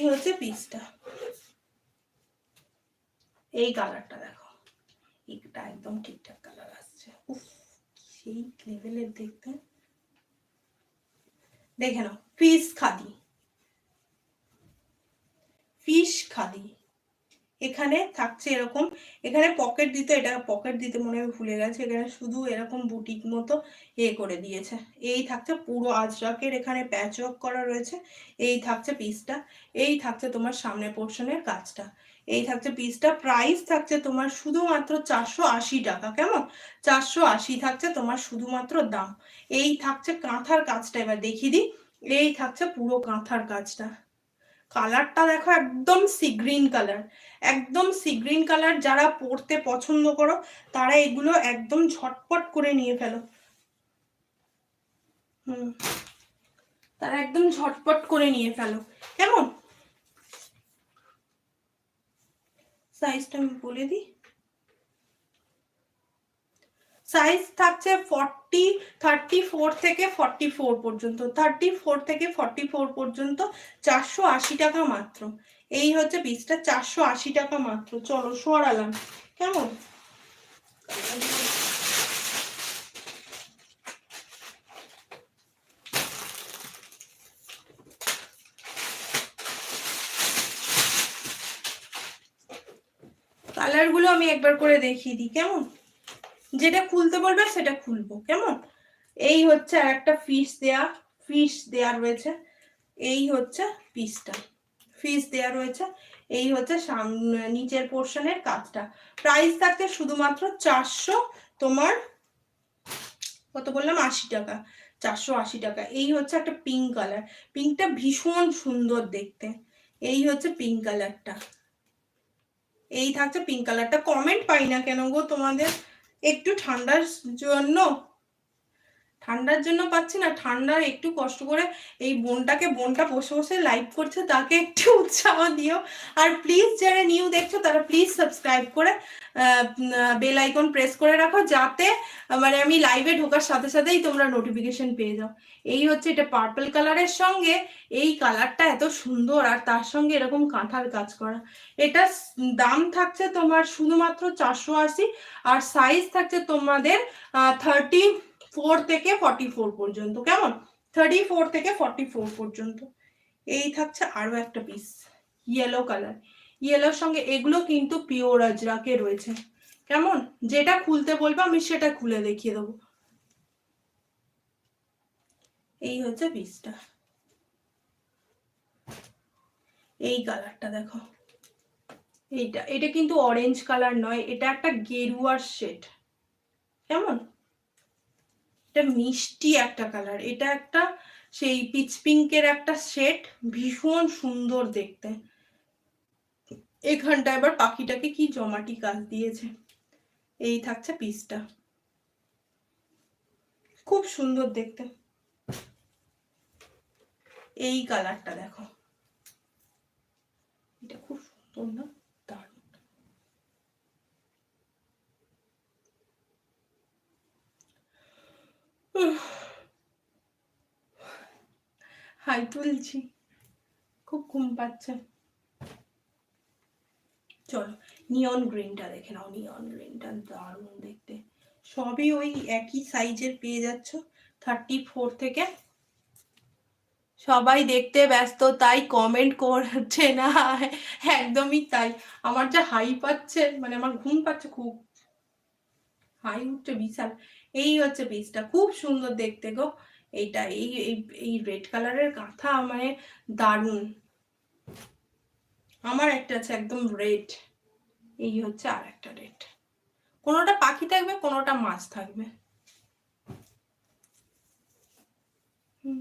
এই হচ্ছে পিসটা এই কালারটা দেখো। এটা একদম ঠিকঠাক কালার আসছে। উফ, সেই লেভেলের দেখতে। দেখে নাও ফিস খাদি ফিশ খাদি এখানে থাকছে এরকম। এখানে পকেট দিতে, এটা পকেট দিতে মনে হয় ভুলে গেছে। এখানে শুধু এরকম বুটিক মতো এ করে দিয়েছে। এই থাকছে পুরো আজরাকের এখানে প্যাচ ওয়ার্ক করা রয়েছে। এই থাকছে পিসটা এই থাকছে তোমার সামনে পোর্শনের কাজটা। এই থাকছে পিসটা প্রাইস থাকছে তোমার শুধুমাত্র চারশো আশি টাকা। কেমন? চারশো আশি থাকছে তোমার শুধুমাত্র দাম। এই থাকছে কাঁথার কাজটা। এবার দেখিয়ে দিই। এই থাকছে পুরো কাঁথার কাজটা। কালারটা দেখো একদম সি গ্রিন কালার একদম সি গ্রিন কালার যারা পরতে পছন্দ করো, তারা এগুলো একদম ঝটপট করে নিয়ে ফেলো। হুম, তারা একদম ঝটপট করে নিয়ে ফেলো। কেমন? সাইজটা আমি বলে দিই। সাইজ থাকছে ফর্টি থার্টি ফোর থেকে ফর্টি ফোর পর্যন্ত থার্টি ফোর থেকে ফর্টি ফোর পর্যন্ত চারশো আশি টাকা মাত্র। এই হচ্ছে পিসটা চারশো আশি টাকা মাত্র। চলো সরালাম। কেমন? কালারগুলো আমি একবার করে দেখিয়ে দিই, কেমন? যেটা খুলতে বলবে সেটা খুলবো, কেমন? এই হচ্ছে আর একটা ফিস দেয়া ফিস দেয়া রয়েছে, এই হচ্ছে পিসটা ফিস দেয়া রয়েছে, এই হচ্ছে নিচের পোর্শনের কাজটা। প্রাইস থাকছে শুধুমাত্র চারশো তোমার, কত বললাম? আশি টাকা, চারশো আশি টাকা। এই হচ্ছে একটা পিঙ্ক কালার পিঙ্কটা ভীষণ সুন্দর দেখতে। এই হচ্ছে পিঙ্ক কালারটা এই থাকছে পিঙ্ক কালারটা কমেন্ট পাই না কেন গো তোমাদের? একটু ঠান্ডার জন্য ঠান্ডার জন্য পাচ্ছি না ঠান্ডার একটু কষ্ট করে এই বোনটাকে, বোনটা বসে বসে লাইভ করছে, তাকে একটু উৎসাহ দিও। আর প্লিজ যারা নিউ দেখছ, তারা প্লিজ সাবস্ক্রাইব করে বেল আইকন প্রেস করে রাখো, যাতে মানে আমি লাইভে ঢোকার সাথে সাথেই তোমরা নোটিফিকেশন পেয়ে যাও। এই হচ্ছে এটা পার্পল কালারের সঙ্গে, এই কালারটা এত সুন্দর, আর তার সঙ্গে এরকম কাঁথার কাজ করা। এটা দাম থাকছে তোমার শুধুমাত্র চারশো আশি, আর সাইজ থাকছে তোমাদের থার্টি ফোর থেকে ফর্টি ফোর পর্যন্ত, কেমন? থার্টি ফোর থেকে ফর্টি ফোর পর্যন্ত। এই থাকছে আরও একটা পিস ইয়েলো কালার ইয়েলোর সঙ্গে এগুলো কিন্তু পিওর আজরাকে রয়েছে। কেমন? যেটা খুলতে বলব, আমি সেটা খুলে দেখিয়ে দেবো। এই হচ্ছে পিসটা এই কালারটা দেখো। এইটা, এটা কিন্তু অরেঞ্জ কালার নয়, এটা একটা গেরুয়ার শেড কেমন? এটা মিষ্টি একটা কালার এটা একটা সেই পিচ পিঙ্কের একটা সেট ভীষণ সুন্দর দেখতে। এখানটা এবার পাখিটাকে কি জমাটি কাজ দিয়েছে? এই থাকছে পিসটা খুব সুন্দর দেখতে। এই কালারটা দেখো। এটা খুব সুন্দর না? হাই তুলছি। খুব ঘুম পাচ্ছে। চলো নিয়ন গ্রিনটা দেখে নাও নিয়ন গ্রিনটা দারুণ দেখতে। সবই ওই একই সাইজের পেয়ে যাচ্ছ থার্টি ফোর থেকে। সবাই দেখতে ব্যস্ত, তাই কমেন্ট করছে না। একদমই তাই। আমার যা হাই পাচ্ছে মানে আমার ঘুম পাচ্ছে খুব। হাই উঠছে বিশাল। এই হচ্ছে পিসটা খুব সুন্দর দেখতে গো। এইটা, এই এই রেড কালারের কাঁথা মানে দারুণ। আমার একটা আছে একদম রেড এই হচ্ছে আর একটা রেড কোনোটা পাখি থাকবে, কোনোটা মাছ থাকবে। হুম।